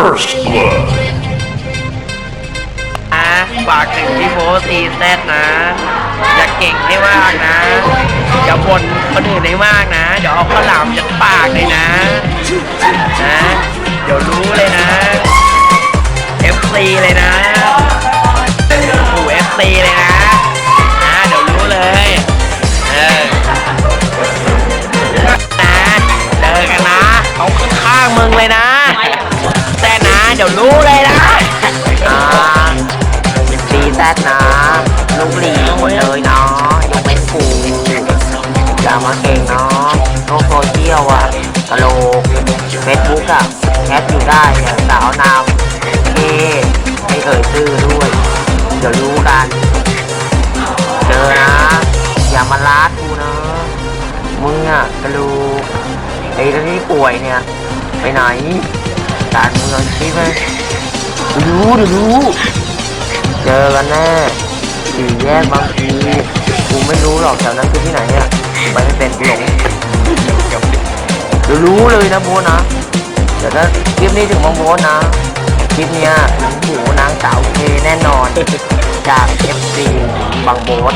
First blood. นะฝากถึงพี่โบทตีแซดนะ อย่าเก่งให้มากนะอย่าบ่นคนอื่นให้มากนะ เดี๋ยวเอาข้าวหลามจากปากเลยนะนะ เดี๋ยวรู้เลยนะ FC เลยนะ เดี๋ยวรู้เลยนะอ่าดีแซดนะ ลูกหลีหมดเลยเนาะยกเป็นกูอย่ามาเก่งเนาะโลกโซเชียลอะกะโหลกเฟซบุ๊กอะแคปอยู่ได้เนี่ยสาวนามเคไม่เอ่ยชื่อด้วย เดี๋ยวรู้กัน เจอนะ อย่ามาลาดกูนะ มึงอะกระดูกไอ้ที่ป่วยเนี่ย ไปไหน การเมืองใช่ไหมรู้เดี๋ยวรู้เจอกันแน่สี่แยกบางทีกูไม่รู้หรอกแถวนั้นคือที่ไหนอะไปไม่เป็นกูหลงเดี๋ยวรู้เลยนะโบนะเดี๋ยวถ้าคลิปนี้ถึงบางโบนะคลิปเนี้ยถึงหูนางสาวเคแน่นอน จาก FC บางโบท